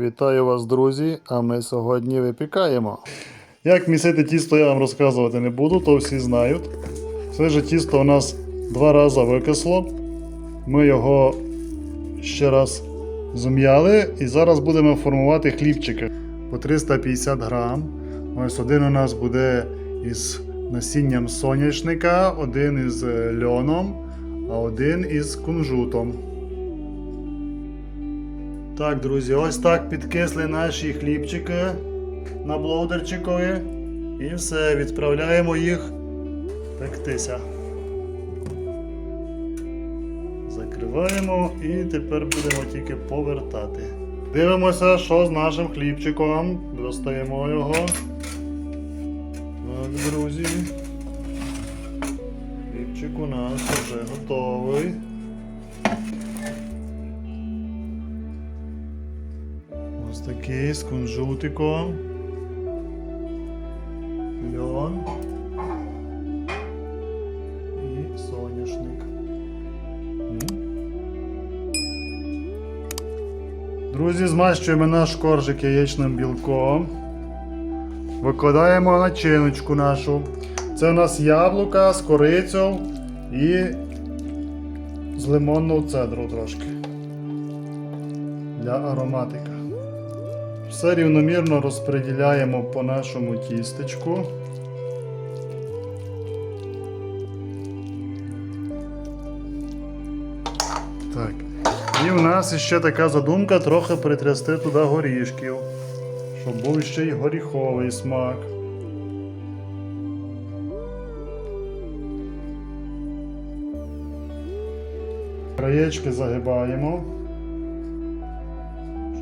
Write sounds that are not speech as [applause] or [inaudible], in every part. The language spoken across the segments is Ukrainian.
Вітаю вас, друзі! А ми сьогодні випікаємо. Як місити тісто, я вам розказувати не буду, то всі знають. Це же тісто у нас два рази викисло. Ми його ще раз зум'яли і зараз будемо формувати хлібчики по 350 грам. Ось один у нас буде із насінням соняшника, один із льоном, а один із кунжутом. Так, друзі, ось так підкисли наші хлібчики на блоудерчикові. І все, відправляємо їх пектися. Закриваємо і тепер будемо тільки повертати. Дивимося, що з нашим хлібчиком. Достаємо його. Так, друзі. Хлібчик у нас вже готовий. Ось такий з кунжутиком. Льон. І соняшник. Друзі, змащуємо наш коржик яєчним білком. Викладаємо начиночку нашу. Це у нас яблука з корицю і з лимонного цедру трошки. Для ароматика. Все рівномірно розподіляємо по нашому тістечку. Так. І в нас ще така задумка трохи притрясти туди горішків, щоб був ще й горіховий смак. Краєчки загибаємо,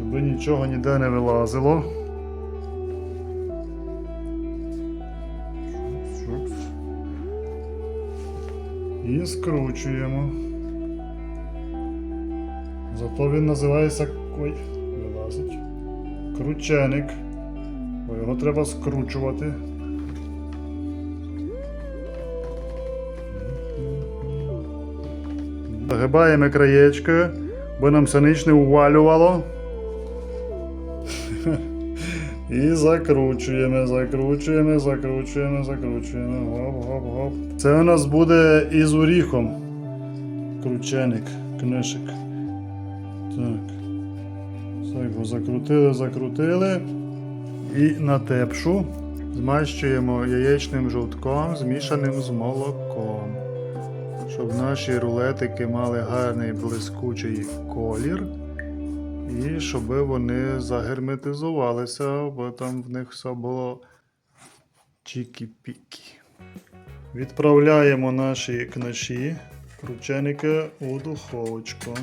щоб нічого ніде не вилазило. Шукс. І скручуємо. Зато він називається ой, вилазить. Крученик. Бо його треба скручувати. Загибаємо краєчки, бо нам все ніч не увалювало. [laughs] І закручуємо, закручуємо, закручуємо, закручуємо. Гоп, гоп, гоп. Це у нас буде із оріхом. Крученик, книжик. Так. Все, його закрутили, закрутили. І на тепшу змащуємо яєчним жовтком, змішаним з молоком. Щоб наші рулетики мали гарний блискучий колір. І щоб вони загерметизувалися, бо там в них все було чікі-пікі. Відправляємо наші книжі, крученики у духовочку.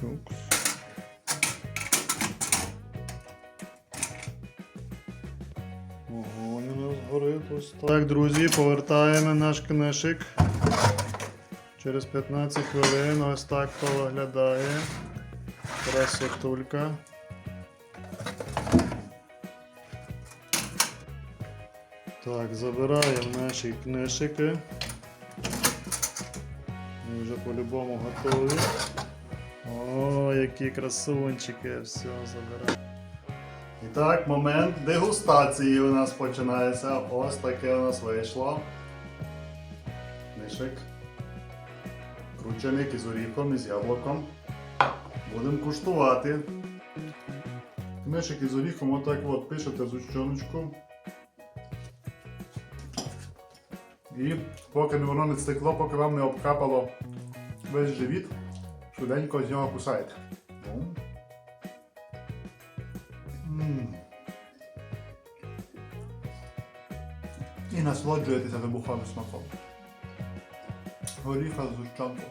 Шукс. Огонь у нас горить ось так. Друзі, повертаємо наш книжик. Через 15 хвилин ось так то виглядає. Красотулька. Так, забираємо наші книжики. Ми вже по-любому готові. О, які красунчики, все забираємо. І так, момент дегустації у нас починається. Ось таке у нас вийшло. Книжик. Крученик із оріхом і з яблуком. Будемо куштувати. Книжик із оріхом отак от пишете зущоночку. І поки воно не стекло, поки вам не обкапало весь живіт, швиденько з нього кусаєте. Ну. І насолоджуєтеся вибуховим смаком. Горіха з зущанком.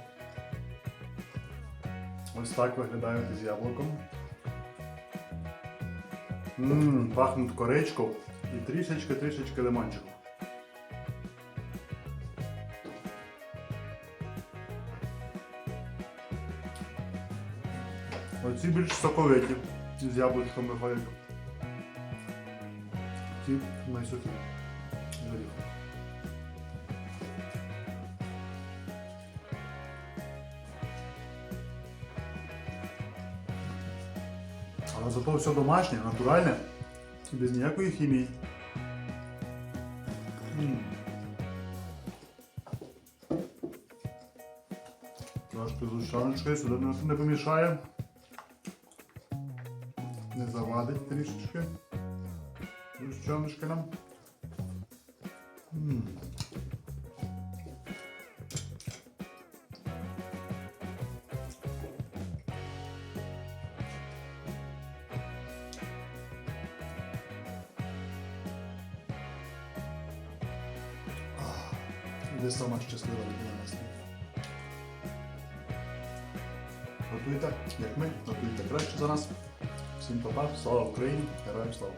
Ось так виглядають із яблуком. Ммм, пахнуть коричку і трішечки-трішечки лимончику. Оці більш соковиті з яблучком виходять. Ці найсухі. Але зато все домашнє, натуральне без ніякої хімії. М. Трошки зущаночки сюди не, помішає. Не завадить трішечки. Зущаночки нам. М. Ви сама щаслива людина на світі. Готуйте, як ми, готуйте краще за нас. Всім па-па, слава Україні, героям слава!